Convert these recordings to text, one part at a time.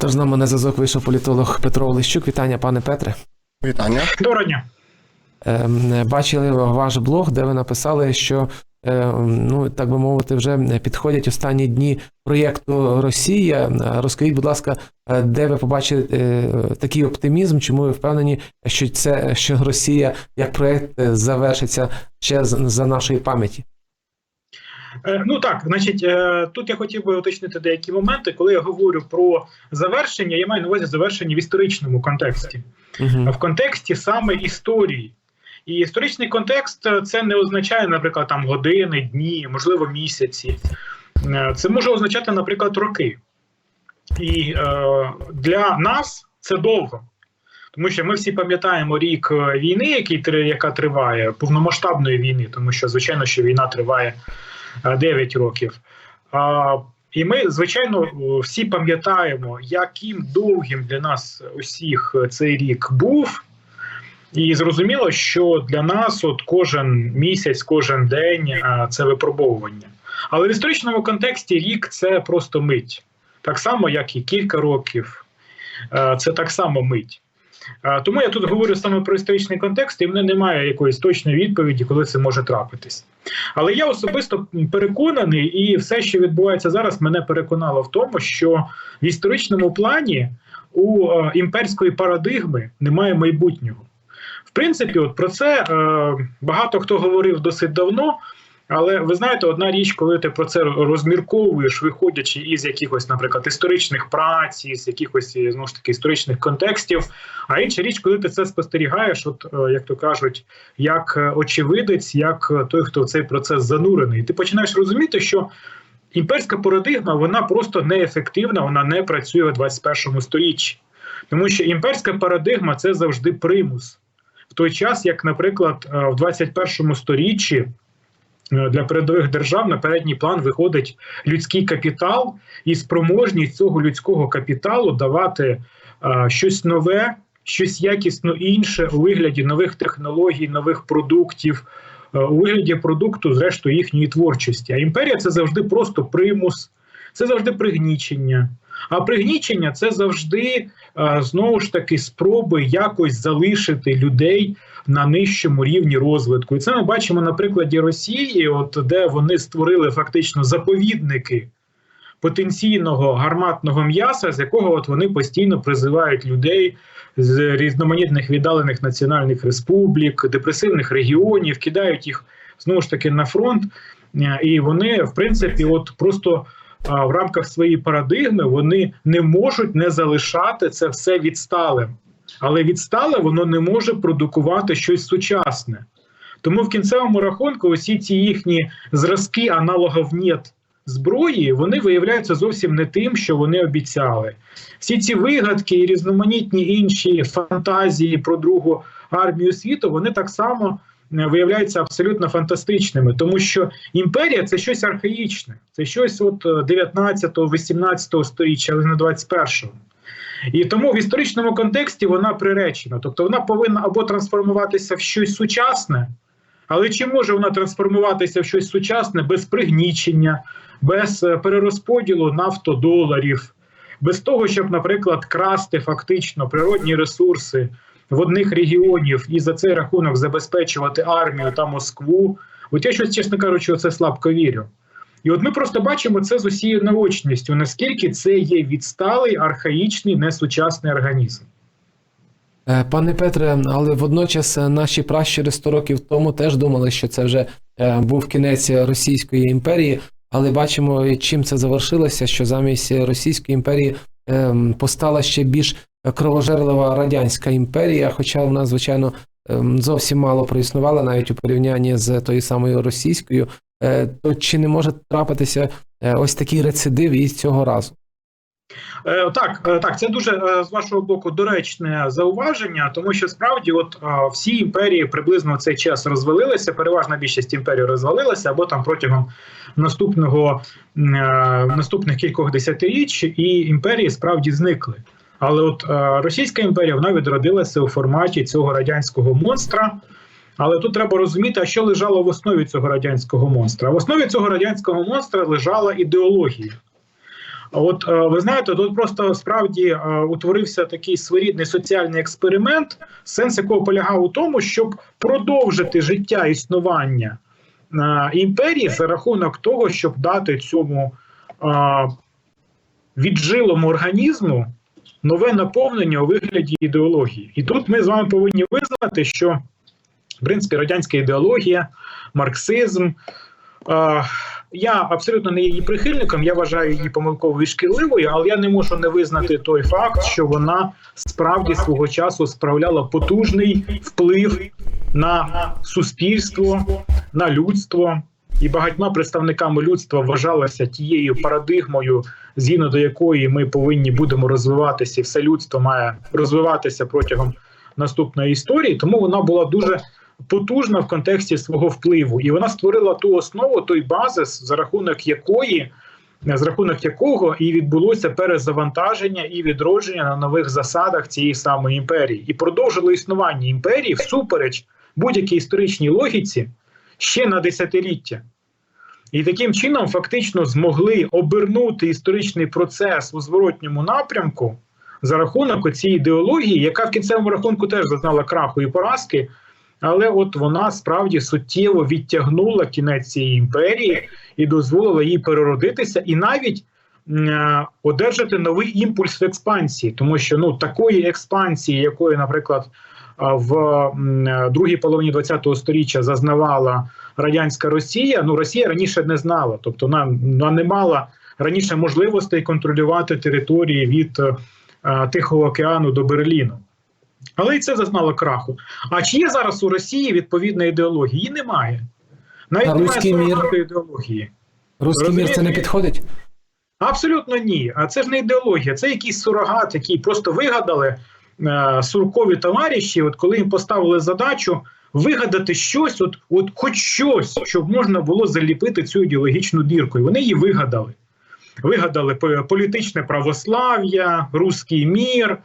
Тож з нами на зв'язок вийшов політолог Петро Олещук. Вітання, пане Петре. Вітання. Доброго дня. Ем, Бачили ваш блог, де ви написали, що ем, ну так би мовити, вже підходять останні дні проєкту Росія. Розкажіть, будь ласка, е, де ви побачили е, такий оптимізм? Чому ви впевнені, що це що Росія як проєкт е, завершиться ще за нашої пам'яті? Е, Ну так, значить, е, тут я хотів би уточнити деякі моменти. Коли я говорю про завершення, я маю на увазі завершення в історичному контексті, Угу. в контексті саме історії. І історичний контекст е, це не означає, наприклад, там години, дні, можливо, місяці. Це може означати, наприклад, роки. І е, для нас це довго. Тому що ми всі пам'ятаємо рік війни, який, яка триває, повномасштабної війни, тому що, звичайно, що війна триває 9 років. І ми, звичайно, е, всі пам'ятаємо, яким довгим для нас усіх е, цей рік був. І зрозуміло, що для нас от кожен місяць, кожен день е, це випробовування. Але в історичному контексті рік це просто мить. Так само, як і кілька років, Е, це так само мить. Тому я тут говорю саме про історичний контекст, і в мене немає якоїсь точної відповіді, коли це може трапитись. Але я особисто переконаний, і все, що відбувається зараз, мене переконало в тому, що в історичному плані у е, імперської парадигми немає майбутнього. В принципі, от про це е, багато хто говорив досить давно. Але ви знаєте, одна річ, коли ти про це розмірковуєш, виходячи із якихось, наприклад, історичних праць, із якихось знову ж таки історичних контекстів. А інша річ, коли ти це спостерігаєш, от е, як то кажуть, як е, очевидець, як е, той, хто в цей процес занурений, ти починаєш розуміти, що імперська парадигма вона просто неефективна, вона не працює у 21 сторіччі. Тому що імперська парадигма це завжди примус. В той час, як, наприклад, е, в 21 сторіччі е, для передових держав на передній план виходить людський капітал і спроможність цього людського капіталу давати е, щось нове, щось якісно інше у вигляді нових технологій, нових продуктів, е, у вигляді продукту, зрештою, їхньої творчості. А імперія це завжди просто примус, це завжди пригнічення. А пригнічення це завжди е, знову ж таки спроби якось залишити людей на нижчому рівні розвитку. І це ми бачимо на прикладі Росії, от де вони створили фактично заповідники потенційного гарматного м'яса, з якого от вони постійно призивають людей з різноманітних віддалених національних республік, депресивних регіонів, кидають їх знову ж таки на фронт, Е, і вони, в принципі, от просто. В рамках своєї парадигми вони не можуть не залишати це все відсталим, але відстале воно не може продукувати щось сучасне. Тому в кінцевому рахунку усі ці їхні зразки аналогів «нет» зброї вони виявляються зовсім не тим, що вони обіцяли. Всі ці вигадки і різноманітні інші фантазії про другу армію світу вони так само е, виявляються абсолютно фантастичними, тому що імперія це щось архаїчне, це щось от 19-18 сторіччя, але не 21-го. І тому в історичному контексті вона приречена. Тобто вона повинна або трансформуватися в щось сучасне, але чи може вона трансформуватися в щось сучасне без пригнічення, без е, перерозподілу нафтодоларів, без того, щоб, наприклад, красти фактично природні ресурси в одних регіонів і за цей рахунок забезпечувати армію та Москву? От я щось, чесно кажучи, це слабко вірю. І от ми просто бачимо це з усією наочністю, наскільки це є відсталий, архаїчний, несучасний організм. Е, Пане Петре, але водночас е, наші пращури 100 років тому теж думали, що це вже е, був кінець Російської імперії, але бачимо, чим це завершилося, що замість Російської імперії постала ще більш кровожерлива радянська імперія, хоча вона, звичайно, зовсім мало проіснувала навіть у порівнянні з тою самою російською. Е, То чи не може трапитися е, ось такий рецидив і цього разу? Е, Так, так, це дуже з вашого боку доречне зауваження, тому що справді, от всі імперії приблизно в цей час розвалилися. Переважна більшість імперій розвалилася або там протягом наступного наступних кількох десятиріч, і імперії справді зникли. Але от Російська імперія вона відродилася у форматі цього радянського монстра. Але тут треба розуміти, а що лежало в основі цього радянського монстра. В основі цього радянського монстра лежала ідеологія. От е, ви знаєте, тут просто справді е, утворився такий своєрідний соціальний експеримент, сенс якого полягав у тому, щоб продовжити життя існування е, імперії за рахунок того, щоб дати цьому віджилому організму нове наповнення у вигляді ідеології. І тут ми з вами повинні визнати, що в принципі радянська ідеологія, марксизм. Я абсолютно не її прихильником, я вважаю її помилковою і шкідливою, але я не можу не визнати той факт, що вона справді свого часу справляла потужний вплив на суспільство, на людство. І багатьма представниками людства вважалася тією парадигмою, згідно до якої ми повинні будемо розвиватися, і все людство має розвиватися протягом наступної історії. Тому вона була дуже потужна в контексті свого впливу, і вона створила ту основу, той базис, за рахунок якої, за рахунок якого і відбулося перезавантаження і відродження на нових засадах цієї самої імперії, і продовжило існування імперії всупереч будь-якій історичній логіці ще на десятиліття. І таким чином фактично змогли обернути історичний процес у зворотньому напрямку за рахунок цієї ідеології, яка в кінцевому рахунку теж зазнала краху і поразки. Але от вона справді суттєво відтягнула кінець цієї імперії і дозволила їй переродитися, і навіть е, одержати новий імпульс в експансії, тому що ну такої експансії, якої, наприклад, е, в е, другій половині ХХ століття зазнавала радянська Росія. Ну Росія раніше не знала, тобто вона, не мала раніше можливостей контролювати території від е, Тихого океану до Берліну. Але і це зазнало краху. А чи є зараз у Росії відповідна ідеологія? Її немає. Навіть А немає мір? ідеології. Руський мір це не підходить? Абсолютно ні. А це ж не ідеологія, це якийсь сурогат, який просто вигадали е, суркові товариші, от коли їм поставили задачу вигадати щось, от, от хоч щось, щоб можна було заліпити цю ідеологічну дірку. І вони її вигадали. Вигадали політичне православ'я, руський мір.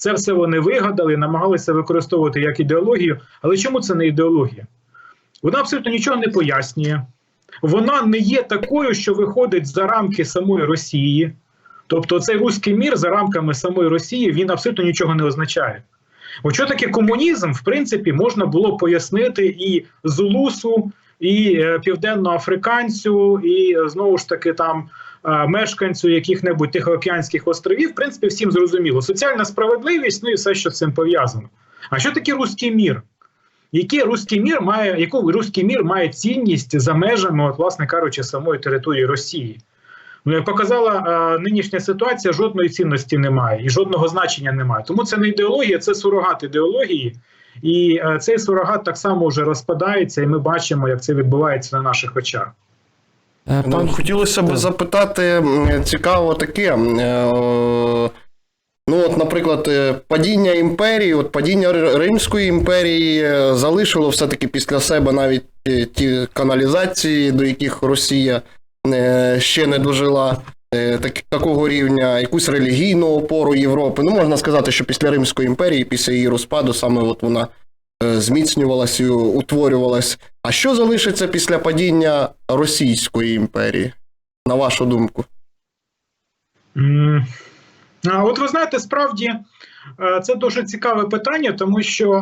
Це все вони вигадали, намагалися використовувати як ідеологію. Але чому це не ідеологія? Вона абсолютно нічого не пояснює. Вона не є такою, що виходить за рамки самої Росії. Тобто цей руський мір за рамками самої Росії він абсолютно нічого не означає. От що таке комунізм, в принципі, можна було пояснити і зулусу, і е, південноафриканцю, і е, знову ж таки там мешканцю яких-небудь Тихоокеанських островів. В принципі, всім зрозуміло. Соціальна справедливість, ну і все, що з цим пов'язано. А що таке руський мір? Який руський мір має, яку руський мір має цінність за межами, от, власне кажучи, самої території Росії? Ну, як показала е, нинішня ситуація, жодної цінності немає і жодного значення немає. Тому це не ідеологія, це сурогат ідеології. І е, цей сурогат так само вже розпадається, і ми бачимо, як це відбувається на наших очах. Е, Ну, Пан хотілося б запитати цікаво таке. е, Ну, от, наприклад, е, падіння імперії, от падіння Римської імперії залишило все-таки після себе навіть ті каналізації, до яких Росія ще не дожила так, такого рівня, якусь релігійну опору Європи. Ну, можна сказати, що після Римської імперії, після її розпаду, саме от вона зміцнювалась і утворювалась. А що залишиться після падіння Російської імперії, на вашу думку? А от ви знаєте, справді е, це дуже цікаве питання, тому що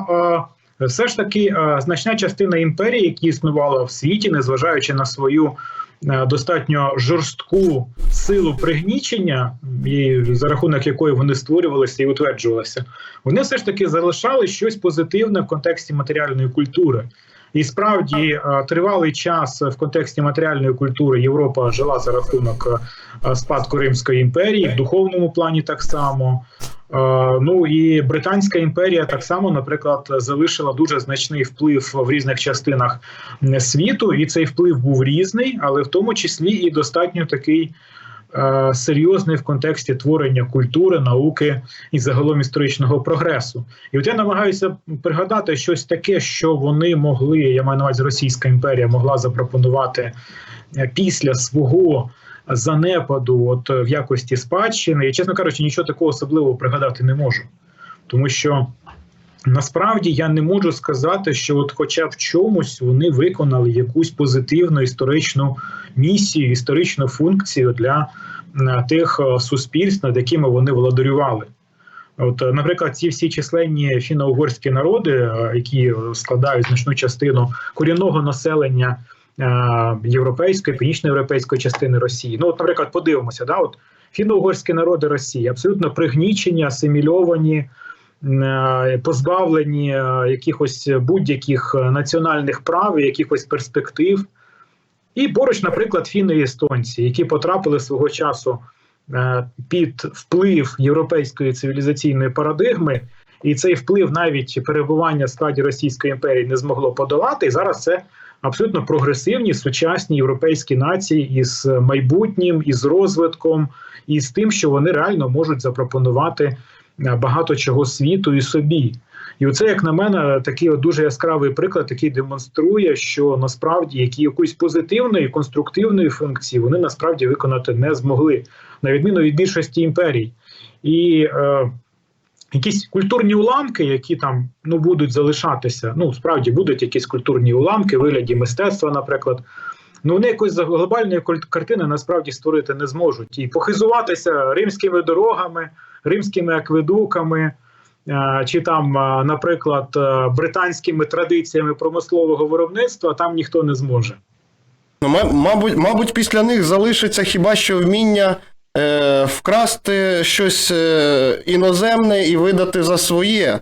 е, все ж таки е, значна частина імперії, які існувала в світі, незважаючи на свою е, достатньо жорстку силу пригнічення, і за рахунок якої вони створювалися і утверджувалися, вони все ж таки залишали щось позитивне в контексті матеріальної культури. І справді е, тривалий час в контексті матеріальної культури Європа жила за рахунок е, спадку Римської імперії, в духовному плані так само. Е, Ну і Британська імперія так само, наприклад, залишила дуже значний вплив в різних частинах світу, і цей вплив був різний, але в тому числі і достатньо такий. е, Серйозний в контексті творення культури, науки і загалом історичного прогресу, і от я намагаюся пригадати щось таке, що вони могли. Я маю на увазі Російська імперія могла запропонувати е, після свого занепаду, от е, в якості спадщини. І, чесно кажучи, нічого такого особливого пригадати не можу, тому що насправді я не можу сказати, що от хоча в чомусь вони виконали якусь позитивну історичну місію, історичну функцію для тих е, суспільств, над якими вони владарювали. От, е, наприклад, ці всі численні фіно-угорські народи, які складають значну частину корінного населення європейської, північноєвропейської частини Росії. Ну, от, наприклад, подивимося, да, от фіно-угорські народи Росії абсолютно пригнічені, асимільовані, е, позбавлені е, якихось будь-яких е, національних прав, якихось перспектив. І поруч, наприклад, фіни і естонці, які потрапили свого часу е, під вплив європейської цивілізаційної парадигми, і цей вплив навіть перебування в складі Російської імперії не змогло подолати. І зараз це абсолютно прогресивні сучасні європейські нації із майбутнім, із розвитком, і з тим, що вони реально можуть запропонувати е, багато чого світу і собі. І оце, як на мене, такий от дуже яскравий приклад, який демонструє, що насправді які якоїсь позитивної, конструктивної функції вони насправді виконати не змогли, на відміну від більшості імперій. І е, якісь культурні уламки, які там ну будуть залишатися. Ну справді будуть якісь культурні уламки, вигляді мистецтва, наприклад. Ну вони якоїсь глобальної картини насправді створити не зможуть. І похизуватися римськими дорогами, римськими акведуками, е, чи там, е, наприклад, е, британськими традиціями промислового виробництва там ніхто не зможе. Ну, мабуть, мабуть, після них залишиться хіба що вміння вкрасти щось е, іноземне і видати за своє.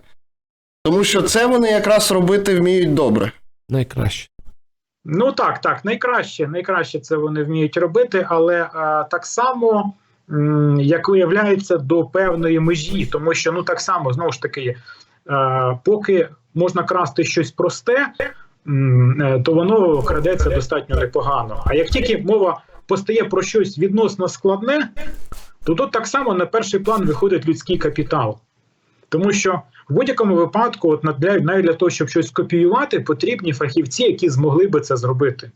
Тому що це вони якраз робити вміють добре. Найкраще. Ну так, так, найкраще, найкраще це вони вміють робити, але е, так само, як виявляється, до певної межі, тому що ну так само знову ж таки, е, поки можна красти щось просте, е, то воно крадеться достатньо непогано. А як тільки мова постає про щось відносно складне, то тут так само на перший план виходить людський капітал. Тому що в будь-якому випадку, от для, навіть для того, щоб щось копіювати, потрібні фахівці, які змогли би це зробити.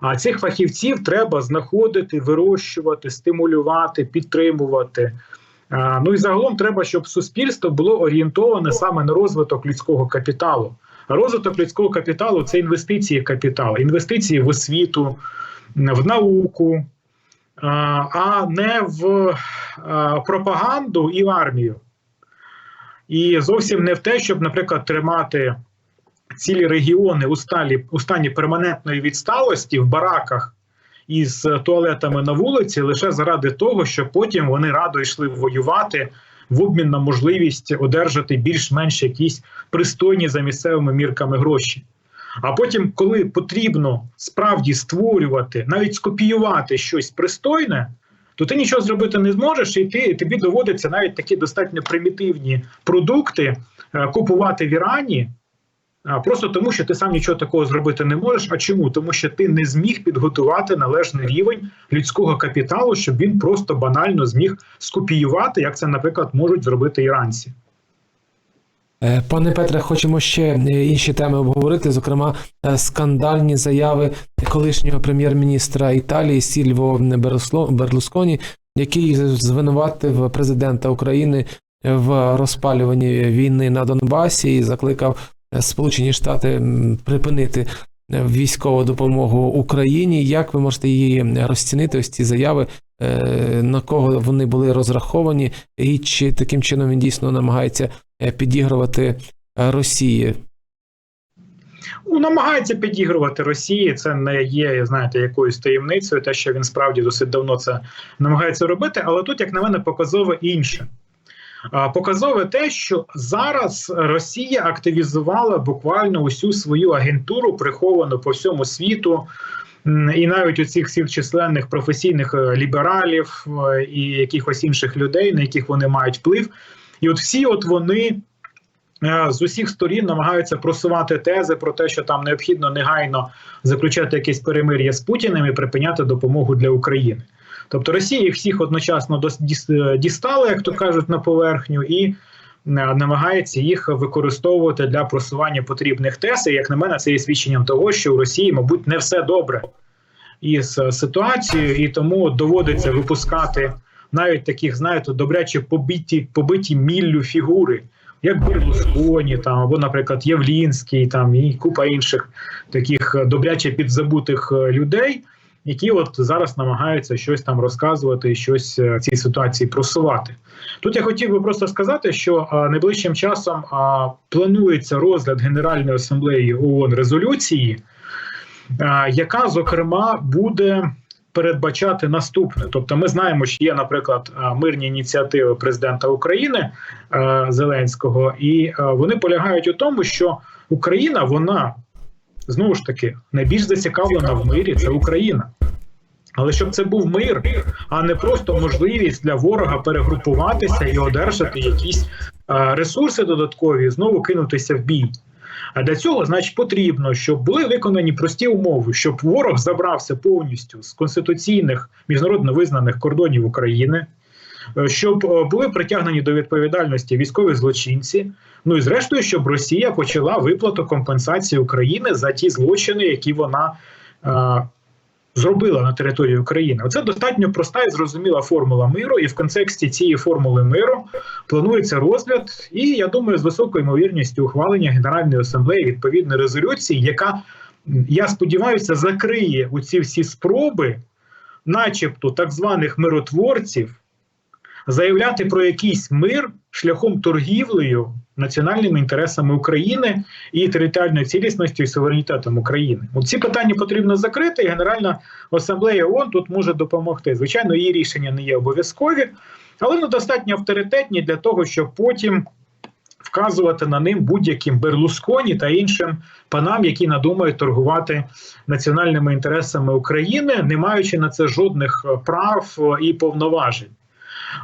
А цих фахівців треба знаходити, вирощувати, стимулювати, підтримувати. Ну і загалом треба, щоб суспільство було орієнтоване саме на розвиток людського капіталу. Розвиток людського капіталу це інвестиції в капітал, інвестиції в освіту, в науку, а, не в пропаганду і в армію. І зовсім не в те, щоб, наприклад, тримати цілі регіони у, сталі, у стані перманентної відсталості в бараках із туалетами на вулиці, лише заради того, щоб потім вони радо йшли воювати в обмін на можливість одержати більш-менш якісь пристойні за місцевими мірками гроші. А потім, коли потрібно справді створювати, навіть скопіювати щось пристойне, то ти нічого зробити не зможеш, і ти тобі доводиться навіть такі достатньо примітивні продукти е, купувати в Ірані. Просто тому, що ти сам нічого такого зробити не можеш. А чому? Тому що ти не зміг підготувати належний рівень людського капіталу, щоб він просто банально зміг скопіювати, як це, наприклад, можуть зробити іранці. Е, Пане Петре, хочемо ще е, інші теми обговорити, зокрема, е, скандальні заяви колишнього прем'єр-міністра Італії Сільво Берлусконі, який звинуватив президента України в розпалюванні війни на Донбасі і закликав Сполучені Штати припинити е, військову допомогу Україні. Як ви можете її розцінити? Ось ці заяви, е, на кого вони були розраховані, і чи таким чином він дійсно намагається е, підігрувати Росії? Ну, намагається підігрувати Росії. Це не є, знаєте, якоюсь таємницею, те, що він справді досить давно це намагається робити. Але тут, як на мене, показове інше. Показове те, що зараз Росія активізувала буквально усю свою агентуру, приховану по всьому світу, і навіть у цих всіх численних професійних е, лібералів е, і якихось інших людей, на яких вони мають вплив. І от всі, от вони е, з усіх сторін намагаються просувати тези про те, що там необхідно негайно заключати якесь перемир'я з Путіним і припиняти допомогу для України. Тобто Росія їх всіх одночасно дістала, як то кажуть, на поверхню, і е, намагається їх використовувати для просування потрібних тез. І, як на мене, це є свідченням того, що у Росії, мабуть, не все добре із е, ситуацією, і тому доводиться випускати навіть таких, знаєте, добряче побиті, побиті міллю фігури, як Берлусконі, там або, наприклад, Євлінський, там і купа інших таких е, добряче підзабутих людей, які от зараз намагаються щось там розказувати щось е, в цій ситуації просувати. Тут я хотів би просто сказати, що найближчим часом планується розгляд Генеральної асамблеї ООН резолюції, яка зокрема буде передбачати наступне. Тобто, ми знаємо, що є, наприклад, мирні ініціативи президента України Зеленського, і вони полягають у тому, що Україна, вона знову ж таки найбільш зацікавлена в мирі це Україна. Але щоб це був мир, а не просто можливість для ворога перегрупуватися і одержати якісь е, ресурси додаткові, знову кинутися в бій. А для цього, значить, потрібно, щоб були виконані прості умови, щоб ворог забрався повністю з конституційних міжнародно визнаних кордонів України, е, щоб е, були притягнені до відповідальності військові злочинці. Ну і зрештою, щоб Росія почала виплату компенсації України за ті злочини, які вона е, зробила на території України. Оце достатньо проста і зрозуміла формула миру, і в контексті цієї формули миру планується розгляд, і я думаю, з високою ймовірністю ухвалення Генеральної асамблеї відповідної резолюції, яка я сподіваюся закриє оці всі спроби, начебто так званих миротворців, заявляти про якийсь мир шляхом торгівлею національними інтересами України і територіальною цілісністю і суверенітетом України. От ці питання потрібно закрити, і Генеральна асамблея ООН тут може допомогти. Звичайно, її рішення не є обов'язкові, але вони достатньо авторитетні для того, щоб потім. Вказувати на ним будь-яким Берлусконі та іншим панам, які надумають торгувати національними інтересами України, не маючи на це жодних прав і повноважень.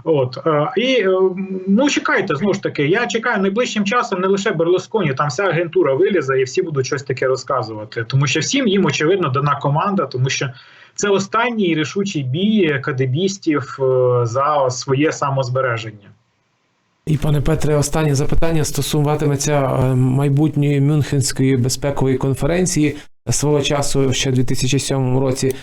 От е, і е, ну чекайте, знову ж таки. Я чекаю найближчим часом не лише Берлусконі, там вся агентура вилізе і всі будуть щось таке розказувати. Тому що всім їм очевидно дана команда, тому що це останній рішучий бій кадебістів е, за своє самозбереження. І, пане Петре, останнє запитання стосуватиметься майбутньої Мюнхенської безпекової конференції. Свого часу, ще в 2007 році,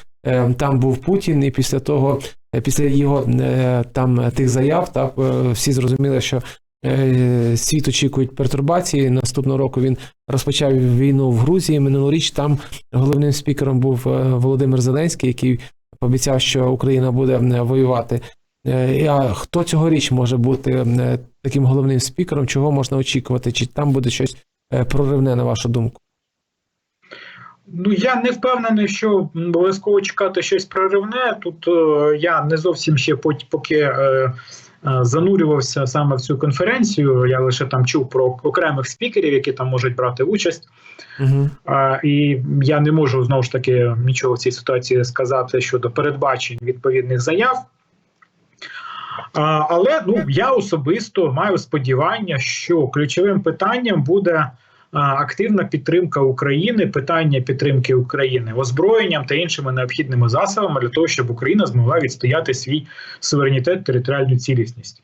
там був Путін, і після того, після його е, там е, тих заяв, так е, всі зрозуміли, що е, світ очікують пертурбації. Наступного року він розпочав війну в Грузії. Минулоріч там головним спікером був е, Володимир Зеленський, який пообіцяв, що Україна буде е, воювати. Е, А хто цьогоріч може бути е, таким головним спікером? Чого можна очікувати? Чи там буде щось е, проривне, на вашу думку? Ну я не впевнений, що обов'язково чекати щось проривне. Тут е, я не зовсім ще поки е, е, занурювався саме в цю конференцію. Я лише там чув про окремих спікерів, які там можуть брати участь. Угу. А, і я не можу знову ж таки нічого в цій ситуації сказати щодо передбачень відповідних заяв. А, але ну я особисто маю сподівання, що ключовим питанням буде активна підтримка України, питання підтримки України озброєнням та іншими необхідними засобами для того, щоб Україна змогла відстояти свій суверенітет, територіальну цілісність.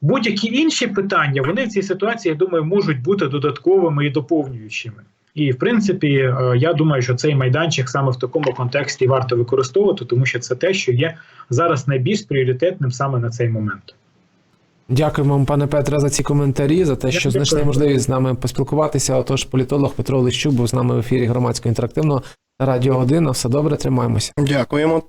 Будь-які інші питання вони в цій ситуації, я думаю, можуть бути додатковими і доповнюючими. І в принципі, е, я думаю, що цей майданчик саме в такому контексті варто використовувати, тому що це те, що є зараз найбільш пріоритетним саме на цей момент. Дякуємо вам, пане Петре, за ці коментарі, за те, що знайшли можливість з нами поспілкуватися. Отож, політолог Петро Лищук був з нами в ефірі громадсько інтерактивного Радіо 1. На все добре, тримаємося. Дякуємо.